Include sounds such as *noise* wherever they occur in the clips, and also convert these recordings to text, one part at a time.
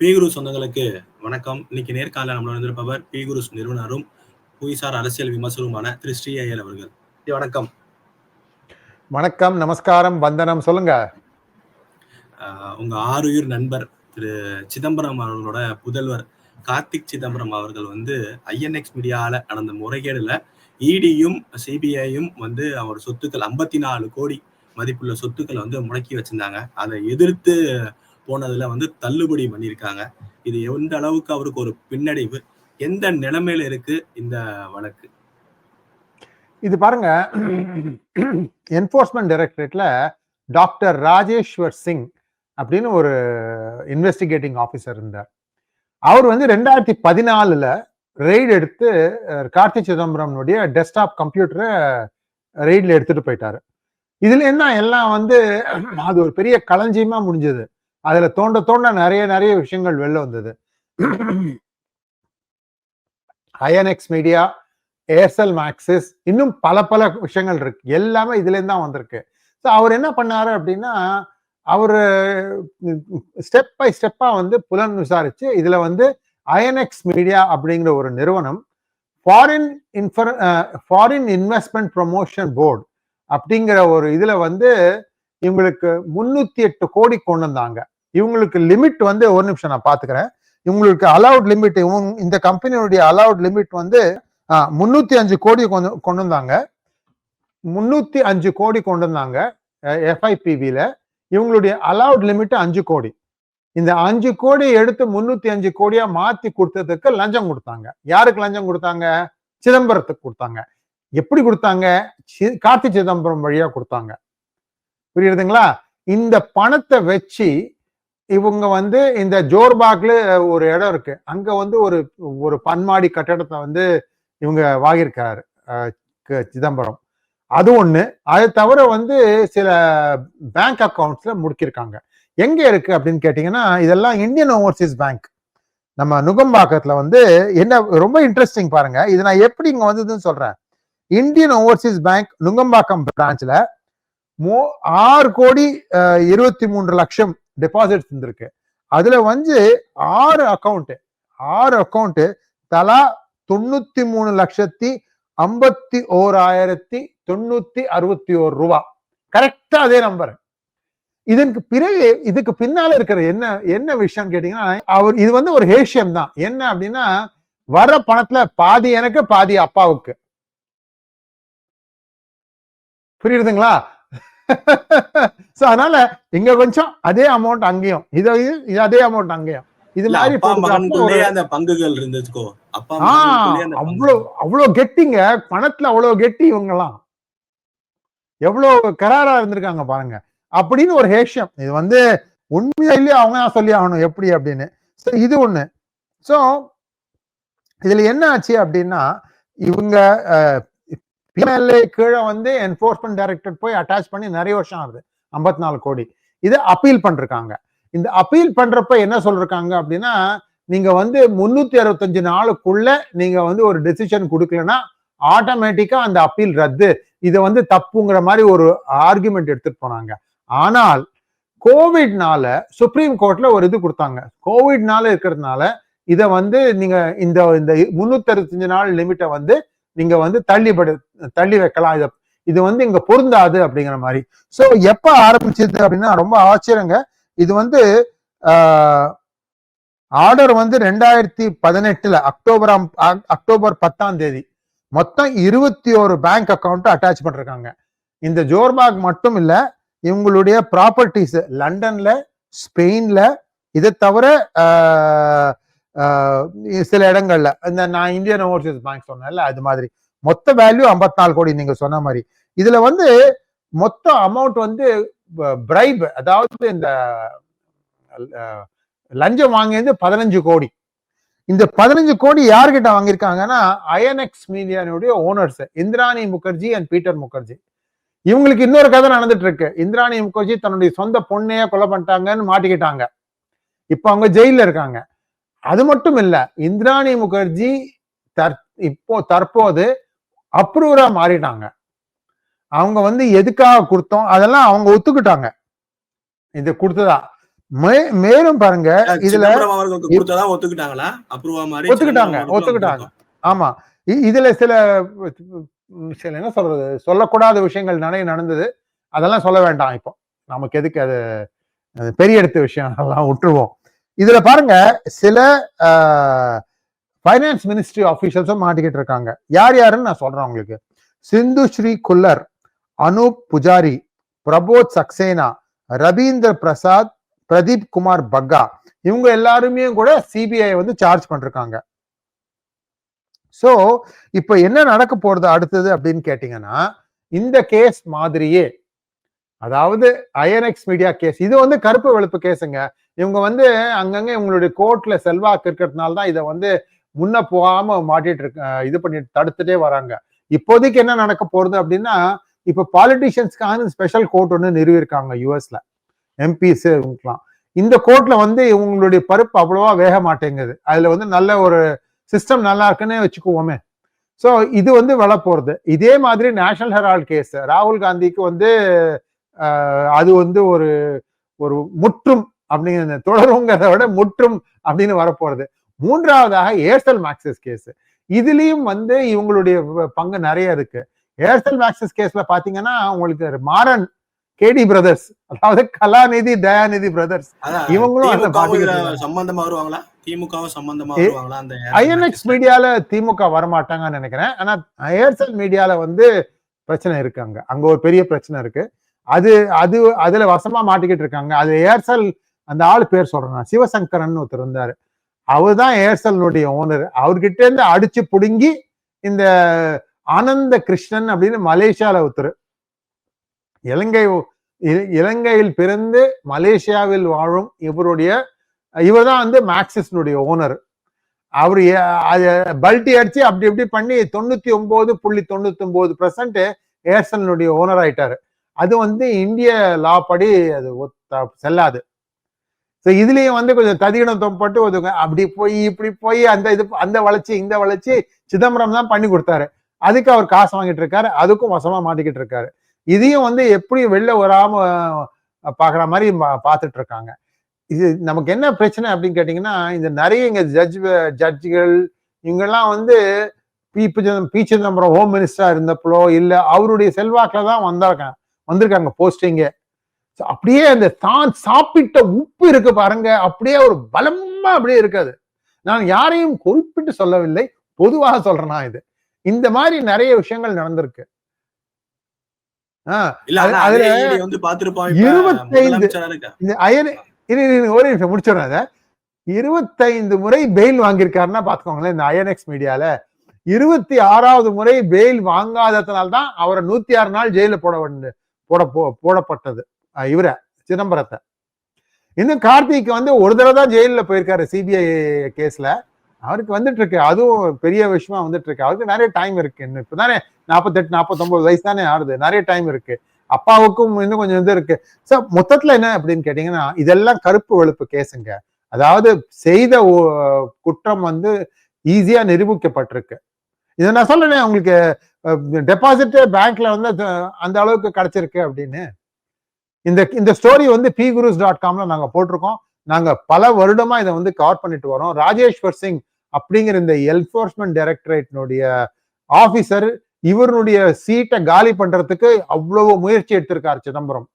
பீகுரு சொந்தங்களுக்கு வணக்கம். இன்னைக்கு நேர்காணல நம்மளோட வந்திருப்பவர் பீகுரு நிறுவனரும் புவிசார் அரசியல் விமர்சனருமான திரு ஸ்ரீ ஐயல் அவர்கள் வணக்கம். வணக்கம் நமஸ்காரம் வந்தனம் சொல்லுங்க. உங்க ஆறுயிர் நண்பர் திரு சிதம்பரம் அவர்களோட புதல்வர் கார்த்திக் சிதம்பரம் அவர்கள் வந்து ஐஎன்எக்ஸ் மீடியால நடந்த முறைகேடுல இடியும் சிபிஐயும் வந்து அவர் சொத்துக்கள் ஐம்பத்தி நாலு கோடி மதிப்புள்ள சொத்துக்களை வந்து முடக்கி வச்சிருந்தாங்க. அதை எதிர்த்து போனதுல வந்து தள்ளுபடி பண்ணியிருக்காங்க. இது எந்த அளவுக்கு அவருக்கு ஒரு பின்னடைவு? எந்த நிலைமையில இருக்கு இந்த வழக்கு? இது பாருங்க. என்போர்ஸ்மெண்ட் டைரக்டரேட்ல டாக்டர் ராஜேஸ்வர் சிங் அப்படின்னு ஒரு இன்வெஸ்டிகேட்டிங் ஆஃபீஸர் இருந்தார். அவர் வந்து ரெண்டாயிரத்தி பதினாலுல ரெய்டு எடுத்து கார்த்தி சிதம்பரம்னுடைய டெஸ்க்டாப் கம்ப்யூட்டரை ரெய்டில் எடுத்துட்டு போயிட்டாரு. இதுல என்ன எல்லாம் வந்து அது ஒரு பெரிய களஞ்சியமா முடிஞ்சது. அதுல தோண்ட தோண்ட நிறைய நிறைய விஷயங்கள் வெளில வந்தது. ஐஎன்எக்ஸ் மீடியா ஏர்செல் மேக்சிஸ் இன்னும் பல பல விஷயங்கள் இருக்கு. எல்லாமே இதுல இருந்து தான் வந்திருக்கு. ஸோ அவர் என்ன பண்ணாரு அப்படின்னா அவர் ஸ்டெப் பை ஸ்டெப்பா வந்து புலன் விசாரிச்சு இதுல வந்து ஐஎன்எக்ஸ் மீடியா அப்படிங்கிற ஒரு நிறுவனம் ஃபாரின் இன்ஃபர் ஃபாரின் இன்வெஸ்ட்மெண்ட் ப்ரொமோஷன் போர்டு அப்படிங்கிற ஒரு இதுல வந்து இவங்களுக்கு முன்னூத்தி எட்டு கோடி கொண்டு வந்தாங்க. இவங்களுக்கு லிமிட் வந்து ஒரு நிமிஷம் நான் பாத்துக்கிறேன். இவங்களுக்கு அலவுட் லிமிட் இந்த கம்பெனியுடைய அலவுட் லிமிட் வந்து முன்னூத்தி அஞ்சு கோடி கொண்டு கொண்டு வந்தாங்க. முன்னூத்தி அஞ்சு கோடி கொண்டு வந்தாங்க எஃப்ஐபிவில இவங்களுடைய அலவுட் லிமிட் அஞ்சு கோடி. இந்த அஞ்சு கோடி எடுத்து முன்னூத்தி அஞ்சு கோடியா மாத்தி கொடுத்ததுக்கு லஞ்சம் கொடுத்தாங்க. யாருக்கு லஞ்சம் கொடுத்தாங்க? சிதம்பரத்துக்கு கொடுத்தாங்க. எப்படி கொடுத்தாங்க? சி- கார்த்தி சிதம்பரம் வழியா கொடுத்தாங்க. புரியுதுங்களா? இந்த பணத்தை வச்சு இவங்க வந்து இந்த ஜோர்பாக்ல ஒரு இடம் இருக்கு. அங்க வந்து ஒரு ஒரு பன்மாடி கட்டடத்தை வந்து இவங்க வாங்கியிருக்காரு க- சிதம்பரம். அது ஒண்ணு. அதை தவிர வந்து சில பேங்க் அக்கௌண்ட்ஸ்ல முடிக்கிருக்காங்க எங்க இருக்கு அப்படின்னு கேட்டீங்கன்னா இதெல்லாம் இந்தியன் ஓவர்சீஸ் பேங்க். நம்ம நுகம்பாக்கத்துல வந்து என்ன ரொம்ப இன்ட்ரெஸ்டிங் பாருங்க. இது நான் எப்படி இங்க வந்ததுன்னு சொல்றேன். இந்தியன் ஓவர்சீஸ் பேங்க் நுங்கம்பாக்கம் பிரான்ச்ல மோ ஆறு கோடி இருபத்தி மூன்று லட்சம் டெபாசிட்ஸ் இருந்திருக்கு. அதுல வந்து ஆறு அக்கவுண்ட் ஆறு அக்கவுண்ட் தலா தொண்ணூத்தி மூணு லட்சத்தி ஐம்பத்தி ஓராயிரத்தி தொண்ணூத்தி அறுபத்தி ஓரு ரூபா கரெக்டா அதே நம்பர் இதற்கு பிறகு இதுக்கு பின்னால இருக்கிற என்ன என்ன விஷயம் கேட்டீங்கன்னா அவர் இது வந்து ஒரு ஹேஷியம் தான். என்ன அப்படின்னா வர பணத்துல பாதி எனக்கு பாதி அப்பாவுக்கு. புரியுதுங்களா? *laughs* சோ அதனால இங்க கொஞ்சம் அதே அமௌண்ட் அங்கேயும். இது இது அதே அமௌண்ட் அங்கேயும். இது மாதிரி பங்குகள் இருந்துச்சுக்கோ. அப்பா ஆ மகனுக்குள்ளேயே அந்த அவ்வளோ அவ்வளோ கெட்டிங்க. பணத்துல அவ்வளோ கெட்டி இவங்கெல்லாம். எவ்வளோ கராரா இருந்திருக்காங்க பாருங்க. அப்படின்னு ஒரு ஹேஷியம். இது வந்து உண்மையா இல்லையா அவங்க தான் சொல்லி ஆகணும் எப்படி அப்படின்னு. ஸோ இது ஒண்ணு. ஸோ இதுல என்ன ஆச்சு அப்படின்னா இவங்க பிஎல்ஏ கீழே வந்து என்போர்ஸ்மெண்ட் டைரக்டர் போய் அட்டாச் பண்ணி நிறைய வருஷம் ஆகுது. ஐம்பத்தி நாலு கோடி. இதை அப்பீல் பண்ணிருக்காங்க இந்த அப்பீல் பண்றப்ப என்ன சொல்றாங்க அப்படின்னா நீங்க வந்து முன்னூத்தி அறுபத்தஞ்சு நாளுக்குள்ள நீங்க வந்து ஒரு டெசிஷன் கொடுக்கலன்னா ஆட்டோமேட்டிக்கா அந்த அப்பீல் ரத்து. இதை வந்து தப்புங்கிற மாதிரி ஒரு ஆர்குமெண்ட் எடுத்துட்டு போனாங்க. ஆனால் கோவிட்னால சுப்ரீம் கோர்ட்ல ஒரு இது கொடுத்தாங்க. கோவிட்னால இருக்கிறதுனால இதை வந்து நீங்க இந்த இந்த முன்னூத்தி அறுபத்தஞ்சு நாள் லிமிட்டை வந்து நீங்க வந்து தள்ளிபடு தள்ளி வைக்கலாம். இதை இது வந்து இங்க பொருந்தாது அப்படிங்கிற மாதிரி. சோ எப்ப ஆரம்பிச்சது அப்படின்னா ரொம்ப ஆச்சரியங்க. இது வந்து ஆர்டர் வந்து ரெண்டாயிரத்தி பதினெட்டுல அக்டோபர் அக்- அக்டோபர் பத்தாம் தேதி. மொத்தம் இருபத்தி ஒரு பேங்க் அக்கௌண்ட் அட்டாச் பண்ணிருக்காங்க. இந்த ஜோர்பாக் மட்டும் இல்ல இவங்களுடைய ப்ராப்பர்ட்டிஸ் லண்டன்ல ஸ்பெயின்ல இதை தவிர ஆஹ், சில இடங்கள்ல. இந்த நான் இந்தியன் ஓவர்சீஸ் பேங்க் சொன்னேன்ல அது மாதிரி. மொத்த வேல்யூ 54 கோடி நீங்க சொன்ன மாதிரி. இதுல வந்து மொத்த அமௌண்ட் வந்து பிரைப் அதாவது இந்த லஞ்சம் வாங்கியது பதினஞ்சு கோடி. இந்த பதினஞ்சு கோடி யார்கிட்ட வாங்கியிருக்காங்கன்னா INX மீடியானுடைய owners Indrani Mukherjee and Peter Mukherjee. இவங்களுக்கு இன்னொரு கதை நடந்துட்டு இருக்கு இந்திராணி முகர்ஜி தன்னுடைய சொந்த பொண்ணையே கொலை பண்ணிட்டாங்கன்னு மாட்டிக்கிட்டாங்க. இப்போ அவங்க ஜெயில இருக்காங்க. அது மட்டும் இல்ல இந்திராணி முகர்ஜி தற் இப்போ தற்போது அப்ரூவரா மாறிட்டாங்க. அவங்க வந்து எதுக்காக கொடுத்தோம்? அதெல்லாம் அவங்க ஒத்துக்கிட்டாங்க. இது கொடுத்ததா? மே- மேலும் பாருங்க இதுல ஒத்துக்கிட்டாங்களா? ஒத்துக்கிட்டாங்க, ஒத்துக்கிட்டாங்க. ஆமா. இதுல சில சில என்ன சொல்றது? சொல்லக்கூடாத விஷயங்கள் நிறைய நடந்தது. அதெல்லாம் சொல்ல வேண்டாம் இப்போ. நமக்கு எதுக்கு அது அது பெரிய எடுத்த விஷயம். அதெல்லாம் விட்டுருவோம். இதுல பாருங்க சில ஃபைனான்ஸ் மினிஸ்ட்ரி ஆஃபீஷியல்ஸும் மாட்டிக்கிட்டு இருக்காங்க. யார் யாருன்னு நான் சொல்றேன் உங்களுக்கு. சிந்து ஸ்ரீ குல்லர் அனூப் புஜாரி பிரபோத் சக்சேனா ரவீந்திர பிரசாத் பிரதீப் குமார் பக்கா இவங்க எல்லாருமே கூட சிபிஐ வந்து சார்ஜ் பண்ணிருக்காங்க. சோ இப்ப என்ன நடக்க போறது அடுத்தது அப்படின்னு கேட்டீங்கன்னா இந்த கேஸ் மாதிரியே அதாவது ஐஎன்எக்ஸ் மீடியா கேஸ் இது வந்து கருப்பு வெளுப்பு கேஸுங்க இவங்க வந்து அங்கங்க இவங்களுடைய கோர்ட்ல செல்வாக்கு இருக்கிறதுனால தான் இதை வந்து முன்ன போகாம மாட்டிட்டு இருக்க இது பண்ணிட்டு தடுத்துட்டே வராங்க. இப்போதைக்கு என்ன நடக்க போறது அப்படின்னா இப்ப பாலிட்டிஷியன்ஸ்க்கான ஸ்பெஷல் கோர்ட் ஒன்று நிறுவியிருக்காங்க யூஎஸ்ல எம்பிஸ் இவங்கலாம் இந்த கோர்ட்ல வந்து இவங்களுடைய பருப்பு அவ்வளவா வேக மாட்டேங்குது. அதுல வந்து நல்ல ஒரு சிஸ்டம் நல்லா இருக்குன்னு வச்சுக்குவோமே. ஸோ இது வந்து வள போறது. இதே மாதிரி நேஷனல் ஹெரால்ட் கேஸ் ராகுல் காந்திக்கு வந்து அது வந்து ஒரு ஒரு முற்றும் அப்படிங்கிற தொடருங்கிறத விட முற்றும் அப்படின்னு வரப்போறது. மூன்றாவதாக ஏர்செல் மேக்சிஸ் கேஸ். இதுலயும் வந்து இவங்களுடைய பங்கு நிறைய இருக்கு. ஏர்செல் மேக்சிஸ் கேஸ்ல பாத்தீங்கன்னா உங்களுக்கு மாறன் கேடி பிரதர்ஸ் அதாவது கலாநிதி தயாநிதி பிரதர்ஸ் இவங்களும் சம்பந்தமா வருவாங்களா? திமுகவும் சம்பந்தமா ஐஎன்எக்ஸ் மீடியால திமுக வரமாட்டாங்கன்னு நினைக்கிறேன். ஆனா ஏர்செல் மீடியால வந்து பிரச்சனை இருக்கு அங்க. அங்க ஒரு பெரிய பிரச்சனை இருக்கு. அது அது அதுல வசமா மாட்டிக்கிட்டு இருக்காங்க. அது ஏர்செல் அந்த ஆள் பேர் சொல்றேன் நான். சிவசங்கரன் ஒருத்தர் இருந்தார். அவர் தான் ஏர்செல்னுடைய ஓனர் அவர்கிட்ட இருந்து அடிச்சு பிடுங்கி இந்த ஆனந்த கிருஷ்ணன் அப்படின்னு மலேசியால ஒருத்தர். இலங்கை இ- இலங்கையில் பிறந்து மலேசியாவில் வாழும் இவருடைய இவர் தான் வந்து மேக்சிஸ்னுடைய ஓனர் அவர் பல்ட்டி அடிச்சு அப்படி இப்படி பண்ணி தொண்ணூத்தி ஒன்பது புள்ளி தொண்ணூத்தி ஒன்பது பெர்சன்ட் ஏர்செல்னுடைய ஓனர் ஆயிட்டாரு. அது வந்து இந்திய லா படி அது ஒத்த- செல்லாது. ஸோ இதுலேயும் வந்து கொஞ்சம் ததிகிடம் தொம்பட்டு ஒதுங்க. அப்படி போய் இப்படி போய் அந்த இது அந்த வளர்ச்சி இந்த வளர்ச்சி சிதம்பரம் தான் பண்ணி கொடுத்தாரு. அதுக்கு அவர் காசு வாங்கிட்டு இருக்காரு. அதுக்கும் வசமா மாட்டிக்கிட்டு இருக்காரு. இதையும் வந்து எப்படி வெளில வராம பாக்குற மாதிரி பா- பார்த்துட்டு இருக்காங்க. இது நமக்கு என்ன பிரச்சனை அப்படின்னு கேட்டீங்கன்னா இந்த நிறைய இங்க ஜட்ஜ் ஜட்ஜுகள் இவங்கெல்லாம் வந்து பி பி சிதம்பரம் ஹோம் மினிஸ்டரா இருந்தப்போ இல்ல அவருடைய செல்வாக்குல தான் வந்திருக்காங்க வந்திருக்காங்க போஸ்டிங்கே அப்படியே அந்த தான் சாப்பிட்ட உப்பு இருக்கு பாருங்க. அப்படியே ஒரு பலமா அப்படியே இருக்காது. நான் யாரையும் குறிப்பிட்டு சொல்லவில்லை. பொதுவாக சொல்றேன் இது. இந்த மாதிரி நிறைய விஷயங்கள் நடந்திருக்கு. இருபத்தைந்து- முறை பெயில் வாங்கியிருக்காருன்னா பாத்துக்கோங்களேன் இந்த ஐஎன்எக்ஸ் மீடியால இருபத்தி ஆறாவது முறை பெயில் வாங்காததுனால தான் அவரை நூத்தி ஆறு நாள் ஜெயில போட போட போ- போடப்பட்டது. இவரை சிதம்பரத்தை. இன்னும் கார்த்திக் வந்து ஒரு தடவை தான் ஜெயிலில் போயிருக்காரு சிபிஐ கேஸில் அவருக்கு வந்துட்டு இருக்கு அதுவும் பெரிய விஷயமா வந்துட்டு இருக்கு அவருக்கு நிறைய டைம் இருக்கு. இன்னும் இப்பதானே நாற்பத்தெட்டு நாற்பத்தொம்பது வயசு தானே ஆடுது நிறைய டைம் இருக்கு. அப்பாவுக்கும் இன்னும் கொஞ்சம் இது இருக்கு. ஸோ மொத்தத்தில் என்ன அப்படின்னு கேட்டிங்கன்னா இதெல்லாம் கருப்பு வெளுப்பு கேஸுங்க அதாவது செய்த குற்றம் வந்து ஈஸியாக நிரூபிக்கப்பட்டிருக்கு. இதை நான் சொல்றேனே உங்களுக்கு டெபாசிட்டே பேங்க்ல வந்து அந்த அளவுக்கு கிடைச்சிருக்கு அப்படின்னு. இந்த இந்த ஸ்டோரி வந்து பி குருஸ் டாட் காம்ல நாங்க போட்டிருக்கோம். நாங்க பல வருடமா இதை வந்து கவர் பண்ணிட்டு வரோம். ராஜேஸ்வர் சிங் அப்படிங்கிற இந்த என்ஃபோர்ஸ்மெண்ட் டைரக்டரேட்னுடைய ஆபீசர் இவருடைய சீட்டை காலி பண்றதுக்கு அவ்வளவு முயற்சி எடுத்திருக்கார் சிதம்பரம்.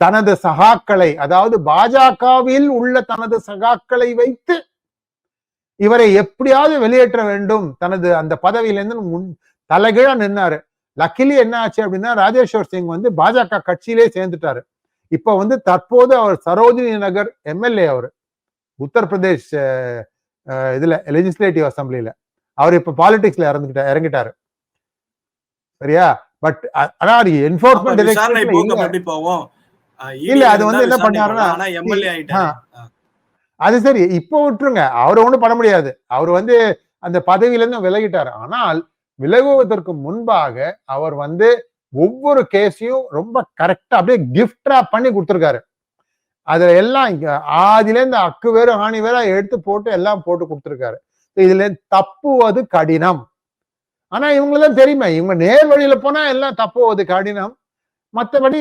தனது சகாக்களை அதாவது பாஜகவில் உள்ள தனது சகாக்களை வைத்து இவரை எப்படியாவது வெளியேற்ற வேண்டும். தனது அந்த பதவியிலிருந்து முன் தலைகீழா நின்னாரு. லக்கிலி என்ன ஆச்சு அப்படின்னா ராஜேஸ்வர் சிங் வந்து பாஜக கட்சியிலே சேர்ந்துட்டாரு. இப்ப வந்து தற்போது அவர் சரோஜினி நகர் எம்எல்ஏ அவர். உத்தரப்பிரதேஷ் இதுல லெஜிஸ்லேட்டிவ் அசம்பிளில அவர் இப்ப பாலிடிக்ஸ்ல இறந்துகிட்ட இறங்கிட்டாரு. சரியா? பட் ஆனா ED இல்ல, அது வந்து என்ன பண்ணாருன்னா, அது சரி இப்போ விட்டுருங்க. அவர் ஒண்ணும் பண்ண முடியாது. அவர் வந்து அந்த பதவியில இருந்து விலகிட்டாரு. ஆனால் விலகுவதற்கு முன்பாக அவர் வந்து ஒவ்வொரு கேஸையும் ரொம்ப கரெக்டா அப்படியே கிஃப்டா பண்ணி கொடுத்துருக்காரு. அதுல எல்லாம் இங்க ஆதில இருந்து அக்கு வேற ஹானி வேற எடுத்து போட்டு எல்லாம் போட்டு கொடுத்துருக்காரு. இதுல தப்புவது கடினம். ஆனா இவங்களும் தெரியுமே? இவங்க நேர் வழியில போனா எல்லாம் தப்புவது கடினம். மற்றபடி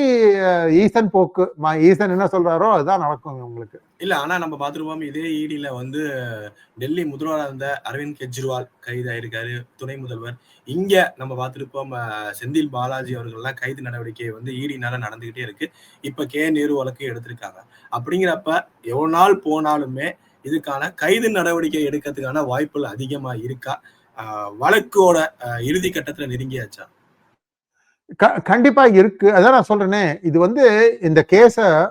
ஈசன் போக்கு ஈசன் என்ன சொல்றாரோ அதுதான் நடக்கும் உங்களுக்கு. இல்ல ஆனா நம்ம பார்த்திருப்போம் இதே ஈடியில வந்து டெல்லி முதல்வராக இருந்த அரவிந்த் கெஜ்ரிவால் கைதாயிருக்காரு துணை முதல்வர். இங்க நம்ம பார்த்திருப்போம் செந்தில் பாலாஜி அவர்கள்லாம் கைது நடவடிக்கை வந்து ஈடினால நடந்துகிட்டே இருக்கு. இப்ப கே. நேரு வழக்கு எடுத்திருக்காங்க. அப்படிங்கிறப்ப எவ்வளவு நாள் போனாலுமே இதுக்கான கைது நடவடிக்கை எடுக்கிறதுக்கான வாய்ப்புகள் அதிகமா இருக்கா? வழக்கோட இறுதி கட்டத்துல நெருங்கியாச்சா? க- கண்டிப்பா இருக்கு. அதான் நான் சொல்றேனே. இது வந்து இந்த கேஸ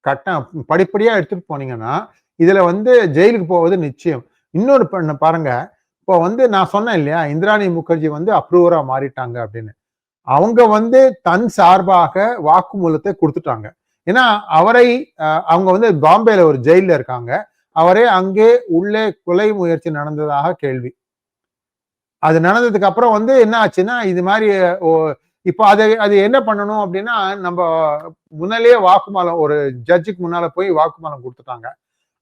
கட்ட படிப்படியா எடுத்துட்டு போனீங்கன்னா இதுல வந்து ஜெயிலுக்கு போவது நிச்சயம். இன்னொரு பண்ண பாருங்க. இப்போ வந்து நான் சொன்னேன் இல்லையா இந்திராணி முகர்ஜி வந்து அப்ரூவரா மாறிட்டாங்க அப்படின்னு. அவங்க வந்து தன் சார்பாக வாக்குமூலத்தை கொடுத்துட்டாங்க. ஏன்னா அவரை அவங்க வந்து பாம்பேல ஒரு ஜெயில இருக்காங்க. அவரே அங்கே உள்ளே கொலை முயற்சி நடந்ததாக கேள்வி. அது நடந்ததுக்கு அப்புறம் வந்து என்ன ஆச்சுன்னா இது மாதிரி ஓ- இப்போ அது அது என்ன பண்ணணும் அப்படின்னா நம்ம முன்னாலேயே வாக்குமூலம் ஒரு ஜட்ஜுக்கு முன்னால போய் வாக்குமூலம் கொடுத்துட்டாங்க.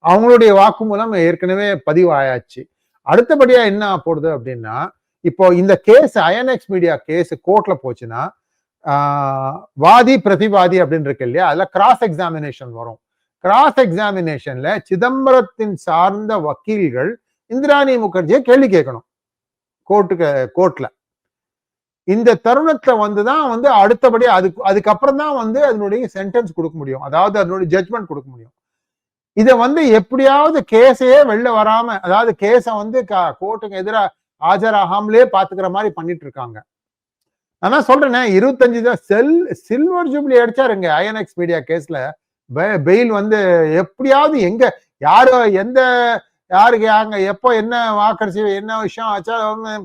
அவங்களுடைய வாக்குமூலம் ஏற்கனவே பதிவாயாச்சு. அடுத்தபடியா என்ன போடுது அப்படின்னா இப்போ இந்த கேஸ் அயன்எக்ஸ் மீடியா கேஸ் கோர்ட்ல போச்சுன்னா வாதி பிரதிவாதி அப்படின்னு இருக்கு இல்லையா? அதுல கிராஸ் எக்ஸாமினேஷன் வரும். கிராஸ் எக்ஸாமினேஷன்ல சிதம்பரத்தின் சார்ந்த வக்கீல்கள் இந்திராணி முகர்ஜியை கேள்வி கேட்கணும். கோர்ட்டுக்கு கோர்ட்ல இந்த தருணத்துல வந்துதான் வந்து அடுத்தபடி அதுக்கு அதுக்கப்புறம் தான் வந்து அதனுடைய சென்டென்ஸ் கொடுக்க முடியும். அதாவது அதனுடைய ஜட்மெண்ட் கொடுக்க முடியும். இதை வந்து எப்படியாவது கேஸையே வெளில வராம அதாவது கேஸை வந்து கோர்ட்டுக்கு எதிராக ஆஜராகாமலே பாத்துக்கிற மாதிரி பண்ணிட்டு இருக்காங்க நான் சொல்றேனே இருபத்தஞ்சு தான் செல் சில்வர் ஜூப்ளி அடிச்சாருங்க ஐஎன்எக்ஸ் மீடியா கேஸ்ல பெயில் வந்து எப்படியாவது எங்க யாரோ எந்த யாருக்கு அங்க எப்போ என்ன வாக்கரிசி என்ன விஷயம் ஆச்சோ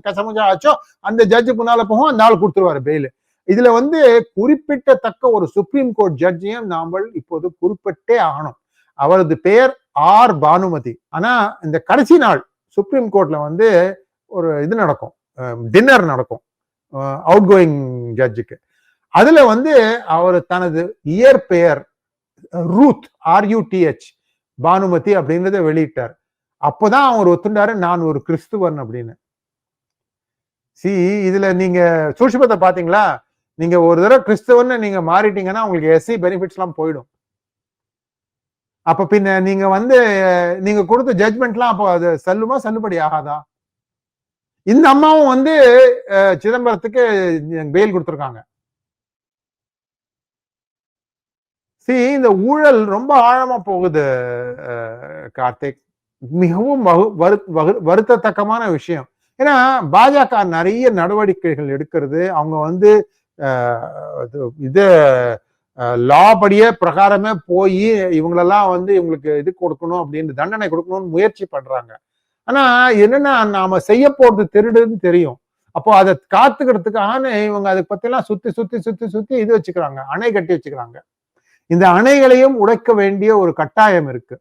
கசமுச்சா ஆச்சோ அந்த ஜட்ஜுக்கு முன்னால போகும் அந்த ஆள் கொடுத்துருவாரு பெயில் இதுல வந்து குறிப்பிட்டத்தக்க ஒரு சுப்ரீம் கோர்ட் ஜட்ஜையும் நாமல் இப்போது குறிப்பிட்டே ஆகணும். அவரது பெயர் ஆர் பானுமதி. ஆனா இந்த கடைசி நாள் சுப்ரீம் கோர்ட்ல வந்து ஒரு இது நடக்கும். டின்னர் நடக்கும். அவுட் கோயிங் ஜட்ஜுக்கு அதுல வந்து அவர் தனது இயற்பெயர் ரூத் ஆர்யூடிஹெச் பானுமதி அப்படின்றத வெளியிட்டார். அப்போதான் அவர் ஒத்துண்டாரு நான் ஒரு கிறிஸ்துவன் அப்படின்னு. சி இதுல நீங்க சூட்சுமத்தை பாத்தீங்களா நீங்க ஒரு தடவை கிறிஸ்தவன்னு நீங்க மாறிட்டீங்கன்னா உங்களுக்கு எஸ்சி பெனிஃபிட்ஸ் எல்லாம் போயிடும். அப்ப பின்ன நீங்க வந்து நீங்க கொடுத்த ஜட்மெண்ட்லாம் அப்போ அது செல்லுமா செல்லுபடி ஆகாதா? இந்த அம்மாவும் வந்து சிதம்பரத்துக்கு பெயில் கொடுத்துருக்காங்க. சி இந்த ஊழல் ரொம்ப ஆழமா போகுது கார்த்திக். மிகவும் வகு- வரு- வகு- வருத்தத்தக்கமான விஷயம். ஏன்னா பாஜக நிறைய நடவடிக்கைகள் எடுக்கிறது. அவங்க வந்து இது- இது லா படியே பிரகாரமே போய் இவங்களெல்லாம் வந்து இவங்களுக்கு இது கொடுக்கணும் அப்படின்னு தண்டனை கொடுக்கணும்னு முயற்சி பண்றாங்க. ஆனா என்னன்னா நாம செய்ய போறது திருடுன்னு தெரியும். அப்போ அதை காத்துக்கிறதுக்கான இவங்க அதை பத்திலாம் சுத்தி சுத்தி சுத்தி சுத்தி இது வச்சுக்கிறாங்க. அணை கட்டி வச்சுக்கிறாங்க. இந்த அணைகளையும் உடைக்க வேண்டிய ஒரு கட்டாயம் இருக்கு.